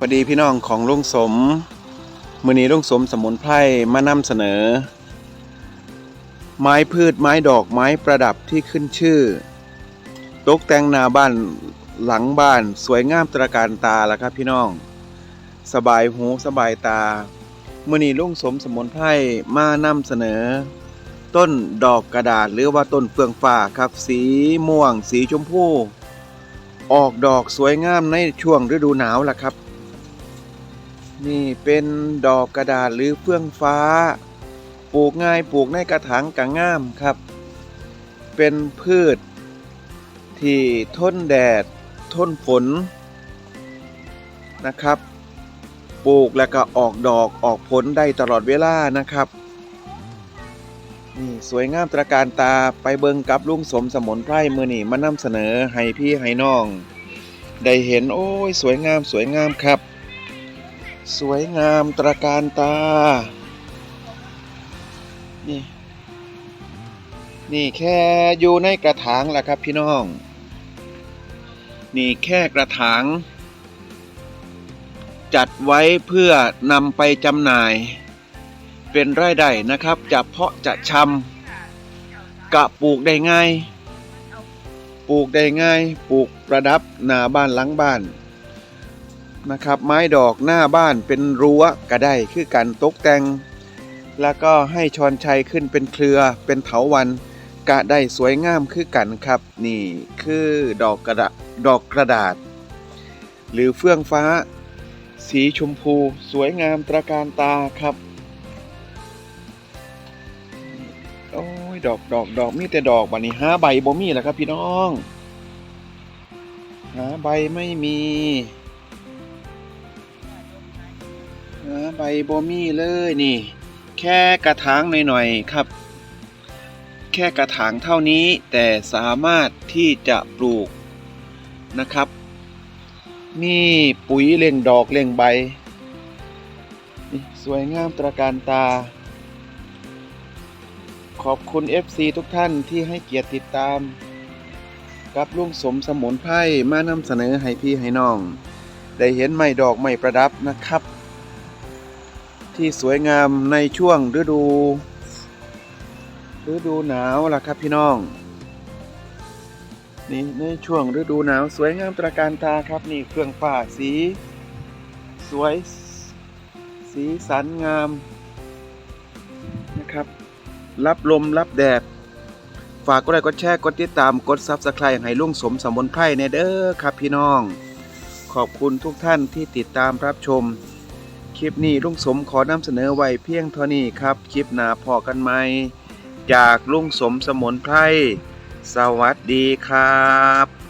พอดีพี่น้องของลุงสม มือนี้ลุงสมสมุนไพรมานำเสนอ ไม้พืชไม้ดอกไม้ประดับที่ขึ้นชื่อ ตกแต่งหน้าบ้านหลังบ้านสวยงามตระการตาแล้วครับพี่น้อง สบายหูสบายตา มือนี้ลุงสมสมุนไพรมานำเสนอ ต้นดอกกระดาษหรือว่าต้นเฟืองฟ้าครับสีม่วง สีชมพูออกดอกสวยงามในช่วงฤดูหนาวล่ะครับ นี่เป็นดอกกระดาษหรือเฟื่องฟ้า ปลูกง่ายปลูกในกระถางกะง่ามครับ เป็นพืช ที่ทนแดด ทนฝนนะครับ ปลูกแล้วก็ออกดอกออกผลได้ตลอดเวลานะครับนี่สวยงามตระการตาไปเบิงกับลุงสมสมุนไพรมือนี่มานำเสนอให้พี่ให้น้อง ได้เห็นโอ้ยสวยงามสวยงามครับ สวยงามตระการตา นี่ นี่แค่อยู่ในกระถางแหละครับพี่น้อง นี่แค่กระถาง จัดไว้เพื่อนำไปจำหน่าย เป็นไร่ได้นะครับ จะเพาะจะชำกะปลูกได้ง่าย ปลูกได้ง่าย ปลูกประดับหน้าบ้านหลังบ้าน นะครับ ไม้ดอกหน้าบ้านเป็นรั้วก็ได้คือการตกแต่ง แล้วก็ให้ชอนชัยขึ้นเป็นเครือเป็นเถาวันกะได้สวยงามคือกันครับ นี่คือดอกกระดาษดอกกระดาษ หรือเฟื่องฟ้า สีชมพู สวยงามตระการตาครับโอ้ยดอกดอกดอกมีแต่ดอกบันนี้หาใบบ่มีแล้วครับพี่น้องหาใบไม่มี ใบบ่มีเลยนี่ แค่กระถางหน่อยๆครับ แค่กระถางเท่านี้แต่สามารถที่จะปลูกนะครับ มีปุ๋ยเล่งดอกเล่งใบ สวยงามตระการตา ขอบคุณ FC ทุกท่านที่ให้เกียรติติดตาม กับลุงสมสมุนไพรมานำเสนอให้พี่ให้น้อง ได้เห็นไม้ดอกไม้ประดับนะครับ ที่สวยงามในช่วงฤดูฤดูหนาวล่ะครับพี่น้อง นี่ในช่วงฤดูหนาวสวยงามตระการตาครับนี่เครื่องฟ้าสี สวยสีสันงามนะครับ รับลมรับแดดฝากกดไลค์กดแชร์กดติดตามกดซับสไครต์ให้ลุงสมสมุนไพรในเด้อครับพี่น้อง ขอบคุณทุกท่านที่ติดตามรับชม คลิปนี้ลุงสมขอนำเสนอไว้เพียงเท่านี้ครับ คลิปหน้าพอกันไหม จากลุงสมสมุนไพร สวัสดีครับ